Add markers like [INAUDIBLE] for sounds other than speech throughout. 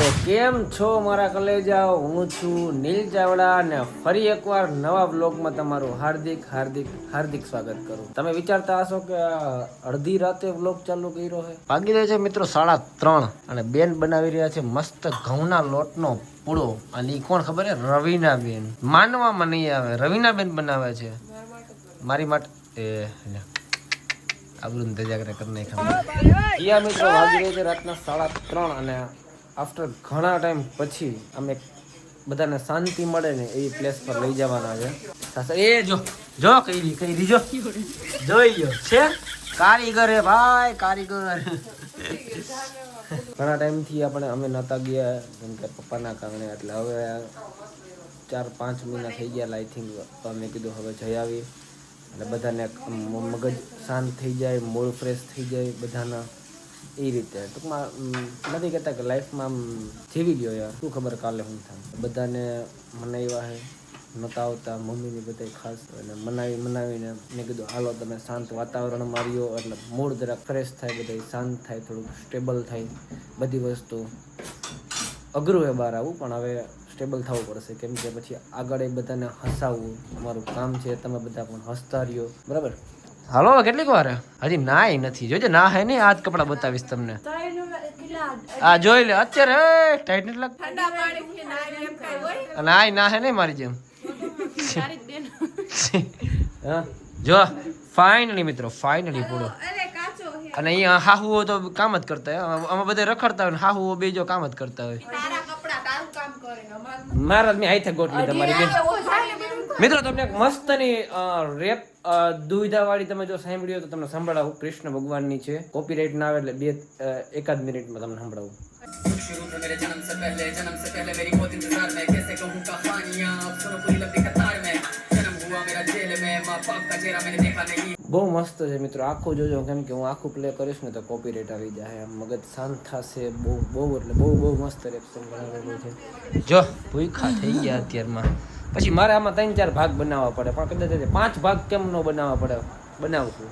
કેમ છો મારા કલેજા હું છું નીલ ચાવડા અને ફરી એકવાર નવા બ્લોગમાં તમારું હાર્દિક હાર્દિક હાર્દિક સ્વાગત કરું. તમે વિચારતા હશો કે અડધી રાતે બ્લોગ ચાલુ કર્યો છે? ભાગી રહ્યો છે મિત્રો સાડા ત્રણ અને બેન બનાવી રહ્યા છે મસ્ત ઘઉંના લોટનો પૂળો અને ઈ કોણ ખબર છે? રવિના બેન માનવામાં નહીં આવે. રવિના બેન બનાવે છે. મારી માટે એ, લે. આબરૂને ધજાગરા કરી નાખ્યા મિત્રો, વાગી રહ્યા છે રાતના સાડા ત્રણ અને આફ્ટર ઘણા ટાઈમ પછી અમે બધાને શાંતિ મળે ને એ પ્લેસ પર લઈ જવાના છે. એ જો જો કઈ કઈ રીજો જોઈ ગયો છે? કારીગર ભાઈ, કારીગર. ઘણા ટાઈમથી આપણે, અમે નહોતા ગયા જેમ કે પપ્પાના કારણે, એટલે હવે ચાર, પાંચ મહિના થઈ ગયા આઈ થિંક તો અમે કીધું હવે જઈ આવી એટલે બધાને મગજ શાંત થઈ જાય મૂડ ફ્રેશ થઈ જાય બધાના. એ રીતે. ટૂંકમાં નથી કહેતા કે લાઈફમાં જીવી ગયો યાર શું ખબર કાલે હું થાય બધાને મનાવ્યા હે, નહોતા આવતા, મમ્મીની બધા ખાસ. અને મનાવી, મનાવીને મેં કીધું, હાલો, તમે શાંત વાતાવરણ માર્યો એટલે મૂળ જરાક ફ્રેશ થાય બધા શાંત થાય, થોડુંક સ્ટેબલ થાય. બધી વસ્તુ અઘરું છે બહાર આવવું પણ હવે સ્ટેબલ થવું પડશે. કેમ કે પછી આગળ એ બધાને હસાવવું, અમારું કામ છે, તમે બધા પણ હસતા રહ્યો. બરાબર? હાલો કેટલીક વાર? હજી હજી નાય નથી. જોજે ના હે ને આજ કપડાં બતાવીશ તમને. આ જોઈ લે અત્યારે એ, ટાઈટ નથી લાગતું. અને આય ના હે ને મારી જેમ. હા જો ફાઇનલી મિત્રો ફાઇનલી પૂરો. અને અહીંયા હાહુઓ તો કામ જ કરતા હોય. આમાં બધા રખડતા હોય ને હાહુઓ બે જો કામ જ કરતા હોય. મારા મેં હાથે ગોઠવી તમારી બેન. મિત્રો, તમને એક મસ્તની રેપ દુવિધાવાળી તમે જો સાંભળી હોય તો તમને સાંભળાવું. કૃષ્ણ ભગવાનની છે. કોપી કોપીરાઇટ ના આવે એટલે બે એકાદ મિનિટમાં તમને સંભળાવું. બહુ મસ્ત છે મિત્રો. આખું જોજો, કેમ કે હું આખું પ્લે કરીશ ને તો કોપી રેટ આવી જાય. આમ મગજ શાંત થશે. બહુ બહુ એટલે બહુ બહુ મસ્ત રેપ સંભળાવેલું છે. જો ભૂખા થઈ ગયા અત્યારમાં. પછી મારે આમાં ત્રણ ચાર ભાગ બનાવવા પડે. પણ કદાચ પાંચ ભાગ કેમ ન બનાવવા પડે બનાવશું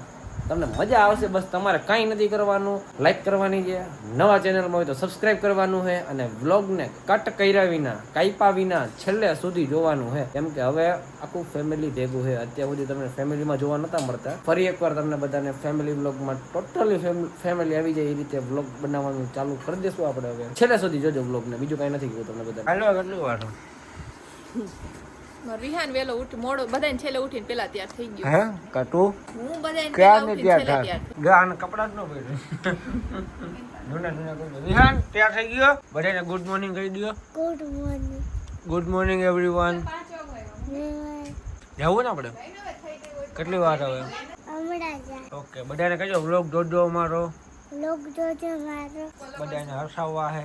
તમને મજા આવશે, બસ તમારે કાંઈ નથી કરવાનું. લાઈક કરવાની છે. નવા ચેનલમાં હોય તો સબસ્ક્રાઈબ કરવાનું છે અને વ્લોગને કટ કર્યા વિના કાપા વિના છેલ્લે સુધી જોવાનું છે. કેમ કે હવે આખું ફેમિલી ભેગું છે. અત્યાર સુધી તમને ફેમિલીમાં જોવા નતા મળતા. ફરી એકવાર તમને બધાને ફેમિલી વ્લોગમાં ટોટલી ફેમિલી આવી જાય એ રીતે વ્લોગ બનાવવાનું ચાલુ કરી દેશું આપણે હવે. છેલ્લે સુધી જોજો વ્લોગને બીજું કાંઈ નથી કીધું તમને બધા હાલો મારો વિહાન વેલો ઉઠ મોડો બધાને છેલ્લે ઉઠીને પેલા તૈયાર થઈ ગયો. હે કાટું હું બધાને ક્યાં ને તૈયાર ગાન કપડા જ ન પહેર્યું જૂના જૂના કપડાં. વિહાન તૈયાર થઈ ગયો? બધાને ગુડ મોર્નિંગ કહી દો good morning good morning everyone જવું ને આપણે? કેટલી વાર હવે? ઓકે બધાને કહેજો વ્લોગ જોજો અમારો. લોક જોજો મારો. બધાને હસાવવા હે.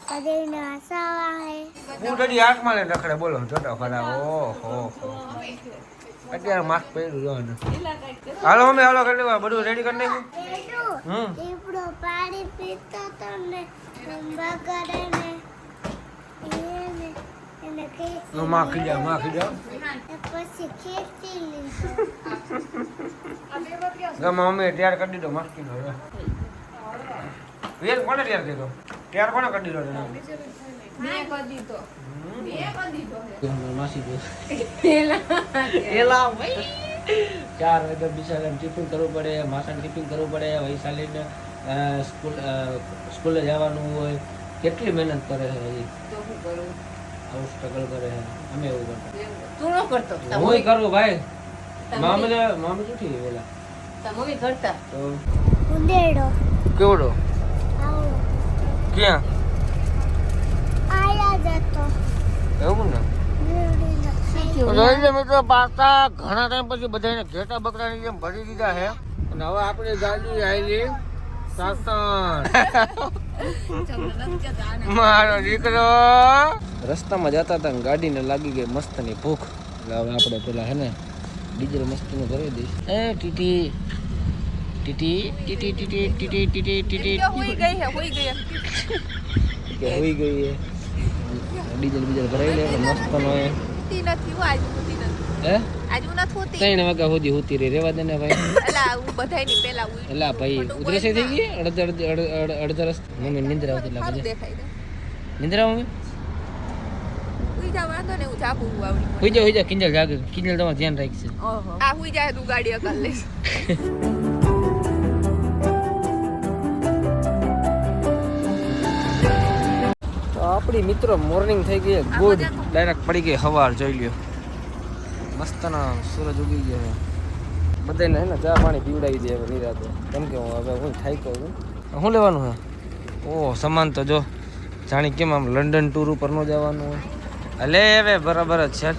બધાને હસાવા હે. હું કદી હાથમાં લઈને રખડે બોલો જોતો ખરા ઓહો હો. અત્યારે માસ્ક પહેર્યું જો ને હાલો મમ્મી હાલો કરી દેવા બધું રેડી કરી નાખ્યું? હમ. દીપડો પાણી પીતો તો ને બગડે ને એને એને ખેંચી માં ખીજા માં ખીજા પછી ખેંચી લીધો ગમે અમે તૈયાર કરી દીધો મસ્તી નો વેલ કોને તૈયાર કર્યો તૈયાર કોને કરી દીધો માસી એલા ચાર વાગે ટિફિન કરવું પડે માસાને ટિફિન કરવું પડે વૈશાલીને સ્કૂલ સ્કૂલે જવાનું હોય. કેટલી મહેનત કરે છે હજી? આવું સ્ટ્રગલ કરે છે. અમે એવું કરતા. તું ન કરતો. હું કરું ભાઈ. મામી મામી ઉઠી વેલા મમ્મી કરતા. તો કેવડો? ક્યાં? આયા જતો. એવું ને? મિત્રો પાછા ઘણા ટાઈમ પછી બધાને ઘેટા બકરાની જેમ ભરી દીધા છે અને હવે આપણે ગાડી આવેલી સાસણ. મારો દીકરો. રસ્તામાં જતા હતા ને ગાડીને લાગી ગઈ મસ્તની ભૂખ. એટલે હવે આપણે પેલા હે ને ડીઝલ મસ્તીનું કરી દઈશ. એ ટીટી. ટીટી ટીટી ટીટી ટીટી ટીટી ટીટી હોઈ ગઈ હે હોઈ ગઈ કે હોઈ ગઈ છે ડીઝલ બીજલ ભરાઈ લે મસ્ત નો નથી હું આજ ઊતી નથી. હે? આજ હું નથી ઊતી ત્રણ વાગ્યા સુધી હોતી રહી રેવા દે ને ભાઈ. અલા હું બધાયની પેલા એલા ભાઈ ઉધરસે થઈ ગઈ? અડધ અડધ અડધ અડધ અડધ રસ મમ્મી નિંદ્રા આવતી લાગે છે નિંદ્રા મમ્મી? જા વાંધો ને હું જાગું હું આવડી હોઈ જા હોઈ જા કિંજલ જાગે. કિંજલ તમારે ધ્યાન રાખશે ઓહો. આ હુઈ જાય તું ગાડી અકલ લઈશ. [LAUGHS] આપણી મિત્રો મોર્નિંગ થઈ ગઈ ગુડ ડાયરેક્ટ પડી ગઈ હવાર જોઈ લ્યો. મસ્તનો સૂરજ ઉગી ગયો છે. બધાને હે ને ચા પાણી પીવડાવી દે હવે નિરાતે. કેમ કે હું હવે હું થાય કહું શું લેવાનું હે ઓહ સમાન તો જો. જાણી કેમ આમ લંડન ટૂર ઉપર ન જવાનું હોય. અલે હવે બરાબર જ છે.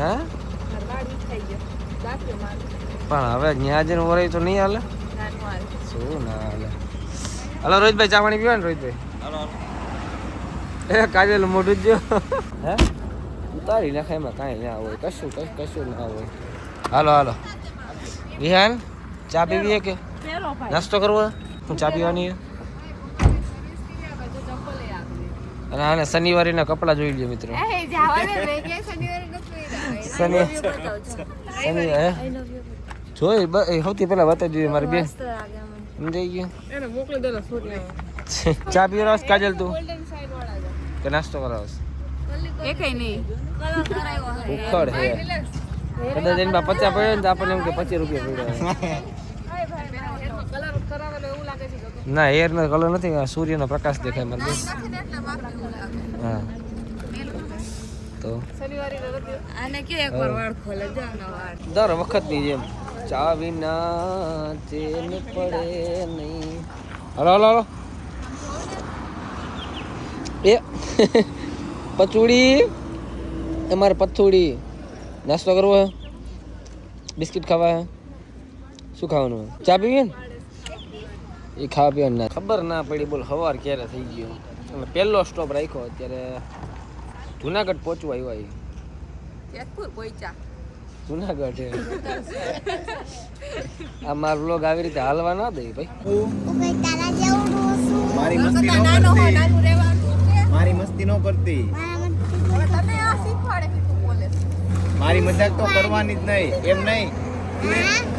હે? પણ હવે ત્યાં જઈને વરાય તો નહીં હાલે. શું ના હાલે? હલો રોહિતભાઈ ચા પાણી પીવા ને રોહિતભાઈ એ કાજલ મોઢું જ હે? ઉતારી નાખે એમાં કાંઈ ના હોય કશું કશું કશું ના હોય. હાલો હાલો. વિહાન ચા પીવી કે? નાસ્તો કરવો હું ચા પીવાની? અને આને શનિવારીના કપડાં જોઈ લે મિત્રો. શનિવારે શનિ જોઈ બ- એ સૌથી પહેલા બતાવી દીધી મારી બેન. સમજાઈ ગયું? એને મોકલી દેલો સૂર્ય [LAUGHS] ચા પીવાનો કાજલ તું? કે નાસ્તો કરાવસ? એ કઈ નહીં. ઉખડ હે. કદાચ એની પાસે પચાસ પડ્યો ને તો આપણને એમ કે પચીસ રૂપિયા પડ્યા કલર કરાવેલો એવું લાગે છે તો ના એર નો કલર નથી સૂર્યનો પ્રકાશ દેખાય મને. હા. તો? આને કે એકવાર વાળ ખોલે? જા ના દર જેમ. ચા વિના ચેન પડે નહીં. Hello hello hello. એ પચુડી. તમારે પથુડી. નાસ્તો કરવો હે? બિસ્કિટ ખાવા હે? શું ખાવાનું ચા પીવી ને? એ ખાવા પીવાનું ના ખબર ના પડી બોલ સવાર ક્યારે થઈ ગયો અને પહેલો સ્ટોપ રાખ્યો અત્યારે જુનાગઢ પહોંચવા આવ્યો એ જુનાગઢ. [LAUGHS] આ મારો વ્લોગ આવી રીતે હાલવા ના દે ભાઈ. હું કઈ તારા જેવું છું મારી મસ્તી ન કરતી. નાનું રહેવાનું કે મારી મસ્તી ન કરતી. મારા મન તને આ શીખવાડે કે તું બોલે. મારી મજાક તો કરવાની જ નહીં. એમ નહીં.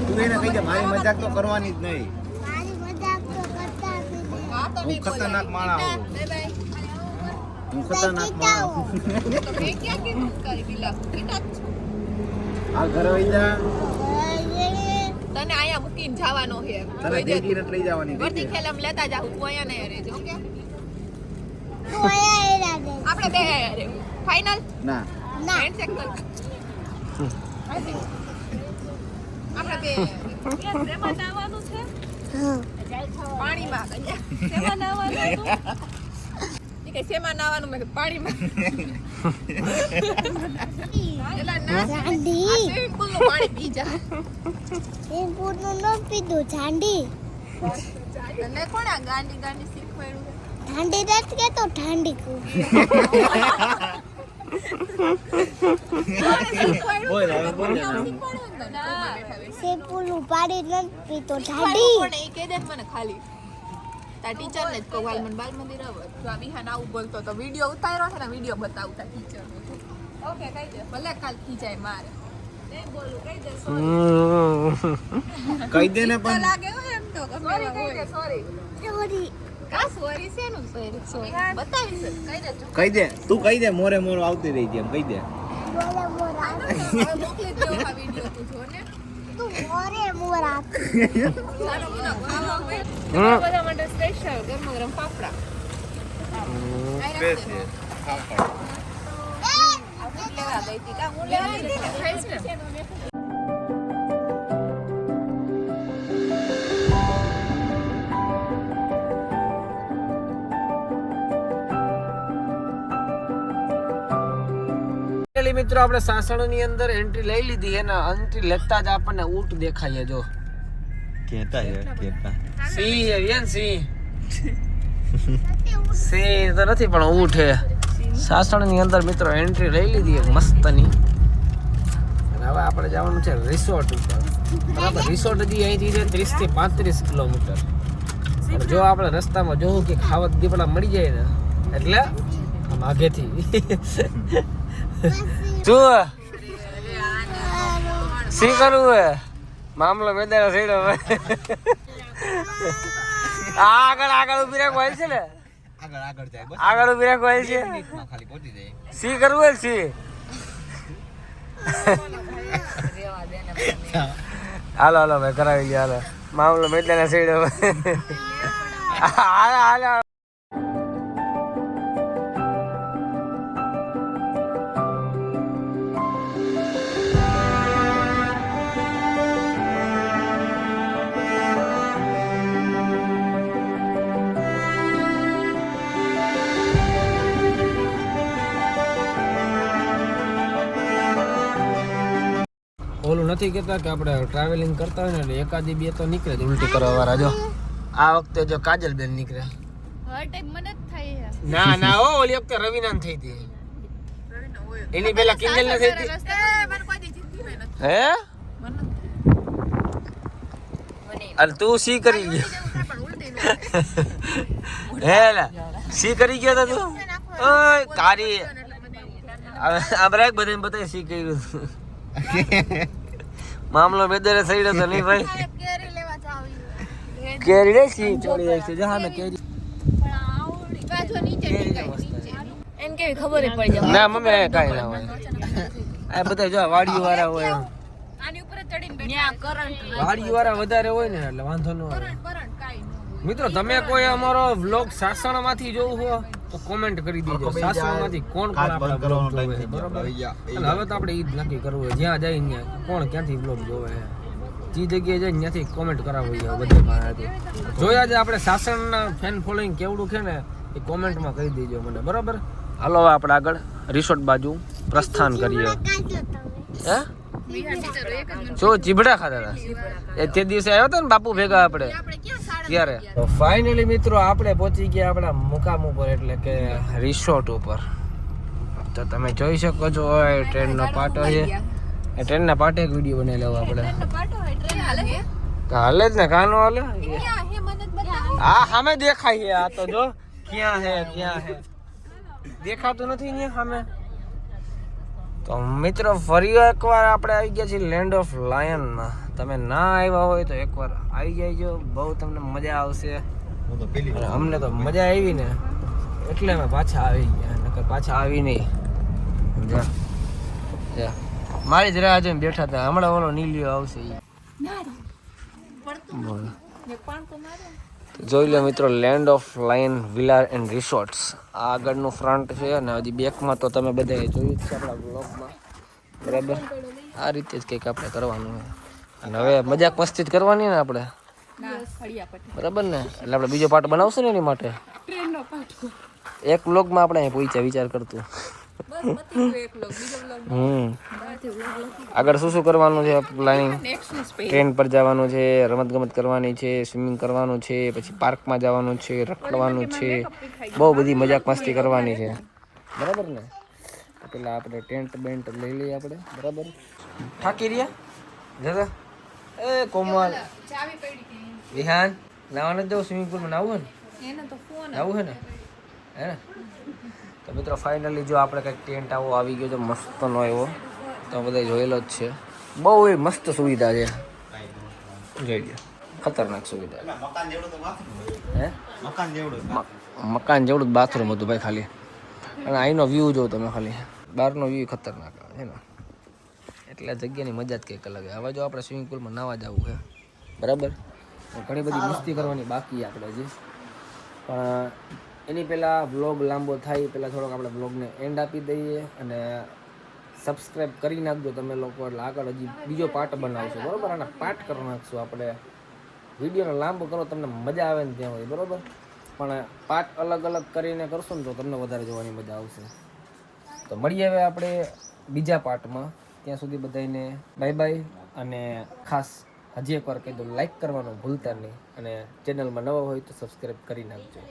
તું એને કહી દે મારી મજાક તો કરવાની જ નહીં. મારી મજાક તો કરતા નથી હા ખતરનાક માણા છું. Bye bye. હું ખતરનાક માણસ છું. તો મેં ક્યાં કીધું કરી દિલા કીધા જ આ ઘરે અહીંયા મૂકીને જવાનો છે. તને ભેગી લઈ જવાની વર્તી. ખેલમ લેતા જાઉં તું અહીંયા નહીં રહેજે ઓકે? આપણે બે ફાઇનલ ના. ના. હેન્ડશેક કર. આપણે બે. શેમાં નાવાનું છે? પાણીમાં. કન્યા શેમાં નાહવાનું ઈ કે શેમાં મેં પાણીમાં. [LAUGHS] એલા ના પાણી પી જા. એ પૂરનું ન પીધું ઝાંડી તને કોણ આ ગાંડી ગાંડી શીખવાડ્યું છે? ઠંડી નથી ઠંડી બોલ હવે બોલ. ને. પીતો ઠંડી કોણે? ઈ કહી દે મને ખાલી. તાર ટીચરને જ કહું હાલ મને બાલ મંદિર આવો. જો આ વિહાન આવું બોલતો તો વીડિયો ઉતાર્યો છે ને વીડિયો બતાવતા ટીચર ઓકે કહી દે. ભલે કાલ ખીજાય મારે. [LAUGHS] કહી દે ને પણ. લાગે એમ તો સોરી કહી દે સોરી સોરી કહી દે કહી દે તું કહી દે મોરે મોર આવતી રહી છે એમ કહી દે. મોરા મોકલી જ દેવો આ વીડિયો તું ને. તું મોરે બધા માટે સ્પેશિયલ ગરમ ગરમ ફાફડા. લેવા ગઈ હતી કા હું લેવા ગઈ હતી ને મિત્રો આપણે સાસણની અંદર એન્ટ્રી લઈ લીધી એના એન્ટ્રી લેતા જ આપણને ઊંટ દેખાય જો. કેતા કેતા સિંહ બેન સિંહ સિંહ તો નથી પણ ઊંટ છે સાસણની અંદર મિત્રો એન્ટ્રી લઈ લીધી એક મસ્તની હવે આપણે જવાનું છે રિસોર્ટ ઉપર બરાબર રિસોર્ટ હજી અહીંથી છે ત્રીસથી પાંત્રીસ કિલોમીટર જો આપણે રસ્તામાં જોવું કે ખાવા દીપડા મળી જાય ને એટલે આમ આગેથી શું કરવું હે મામલો મેદાન સઈડો આગળ આગળ ઊભી રાખવા હોય છે ને. આગળ આગળ જાય બસ. આગળ ઊભી રાખવા હોય છે. ખાલી પહોંચી જાય. સી કરવું હોય સી? હાલો હાલો ભાઈ કરાવી ગયા હાલો. મામલો મેદાન સઈડો હાલો હાલો. નથી કહેતા કે આપણે ટ્રાવેલિંગ કરતા હોય ને એટલે એકાદી બે તો નીકળે જ. ઉલટી કરવા વાળા જો. આ વખતે જો કાજલ બેન નીકળે. હર ટાઈમ મને જ થાય છે. ના ના ઓ ઓલી વખતે રવિનાન થઈ હતી. એની પેલા કિંજલ ને થઈ હતી. હે? અરે તું સી કરી ગયો? [LAUGHS] હે સી કરી ગયો તો તું? ઓય કારી આ બ્રેક બધાને બતાવી સી કર્યું. મામલો થઈ રહ્યો તો નહીં ભાઈ? કેરી લેવા જાવી કેરી રે સી ચોરી જાય છે જા ને કેરી. પણ આવડી. પાછો નીચે નીચે. એને કેવી ખબર પડી જાય. ના મમ્મી કાંઈ ના હોય. આ બધા જો વાડીઓ વાળા હોય. આની ઉપર ચડીને બેઠા કરંટ વાડીઓ વાળા વધારે હોય ને એટલે વાંધો ન આવે. કરંટ કાઈ ન હોય. મિત્રો તમે કોઈ અમારો વ્લોગ સાસણમાંથી જોવું હો તો કોમેન્ટ કરી દેજો. સાસણ કોણ કોણ આપણે કરવાનો જોવે છે, time થઈ ગયો. બરોબર? અને હવે તો આપણે ઈ જ નક્કી કરવું છે જ્યાં જાય ત્યાં કોણ ક્યાંથી બ્લોગ જોવે? છે જે જગ્યાએ જાય ત્યાંથી કોમેન્ટ કરાવવી છે બધે મારાથી. જોયા છે આપણે સાસણના ફેન ફોલોઈંગ કેવડું છે ને એ કોમેન્ટમાં કહી દેજો મને બરોબર? હાલો હવે આપણે આગળ રિસોર્ટ બાજુ પ્રસ્થાન કરીએ. હે? જો શું ચીબડા ખાતા હતા એ તે દિવસે આવ્યો હતો ને બાપુ ભેગા આપણે. આપણે તો ફાઇનલી મિત્રો આપણે પહોંચી ગયા આપણા મુકામ ઉપર એટલે કે રિસોર્ટ ઉપર. તો તમે જોઈ શકો છો એ ટ્રેનનો પાટો છે. એ ટ્રેનના પાટે એક વીડિયો બનાવી લેવો આપણે. હાલે? જ ને કાનો હાલે? હે મને જ બતાવો. આ સામે દેખાય છે આ તો જો. ક્યાં હે ક્યાં હે? દેખાતું નથી ને સામે. તો મિત્રો ફરી એકવાર આપણે આવી ગયા છીએ લેન્ડ ઓફ લાયનમાં તમે ના આવ્યા હોય તો એકવાર આવી જાયજો. બહુ તમને મજા આવશે. હું તો પેલી અને અમને તો મજા આવી ને. એટલે અમે પાછા આવી ગયા. નકર પાછા આવી નહીં. જા જા મારી જ રાહ જોઈને બેઠા હતા. હમણાં ઓલો નીલિયો આવશે જોઈ લો મિત્રો land of line villa and resorts આ આગળનું ફ્રન્ટ છે અને હજી બેકમાં તો તમે બધાએ જોયું જ છે આપણા બ્લોગમાં બરાબર? આ રીતે જ કંઈક આપણે કરવાનું હોય. અને હવે મજાક મસ્તી કરવાની ને આપણે? બરાબર ને? એટલે આપણે બીજો પાર્ટ બનાવશું ને એની માટે? એક વ્લોગમાં આપણે અહીં પહોંચ્યા વિચાર કરતું. હમ. આગળ શું શું કરવાનું છે પ્લાનિંગ ટ્રેન પર જવાનું છે રમત ગમત કરવાની છે સ્વિમિંગ કરવાનું છે પછી પાર્કમાં જવાનું છે રખડવાનું છે. બહુ બધી મજાક મસ્તી કરવાની છે. બરાબર ને? પેલા આપણે ટેન્ટ બેન્ટ લઈ લઈએ આપણે. બરાબર? થાકી રહ્યા? જરા? એ કોમલ. ચાવી પડી વિહાન નાવાને જ જાઉં સ્વિમિંગ પુલમાં નાવું હે એને તો ફોન નાવું આવું હે ને? હે ને? તો મિત્રો ફાઇનલી જો આપણે કંઈક ટેન્ટ આવો આવી ગયો છે મસ્તનો એવો તો બધા જોયેલો જ છે. બહુ એ મસ્ત સુવિધા છે. જોઈ લો ખતરનાક સુવિધા મકાન જેવડું તો બાથરૂમ હે મકાન જેવડું મકાન જેવડું બાથરૂમ હતું ભાઈ ખાલી. અને અહીંનો વ્યૂ જો તમે ખાલી. બહારનો વ્યૂ ખતરનાક આવે છે ને? એટલે જગ્યાની મજા જ કંઈક અલગ હવે જો આપણે સ્વિમિંગ પુલમાં નાવા જવું છે. બરાબર? ઘણી બધી મસ્તી કરવાની બાકી આપણે હજી. પણ એની પહેલાં વ્લોગ લાંબો થાય એ પહેલાં થોડોક આપણે વ્લોગને એન્ડ આપી દઈએ અને સબસ્ક્રાઈબ કરી નાખજો તમે લોકો. એટલે આગળ હજી બીજો પાર્ટ બનાવશો. બરાબર? અને પાર્ટ કરી નાખશું આપણે. વિડીયોને લાંબો કરો તમને મજા આવે ને ત્યાં હોય બરાબર? પણ પાર્ટ અલગ અલગ કરીને કરશો ને તો તમને વધારે જોવાની મજા આવશે. તો મળીએ હવે આપણે બીજા પાર્ટમાં ત્યાં સુધી બધાને બાય બાય અને ખાસ હજી એકવાર કહી દઉં લાઈક કરવાનું ભૂલતા નહીં અને ચેનલમાં નવા હોય તો સબસ્ક્રાઈબ કરી નાખજો.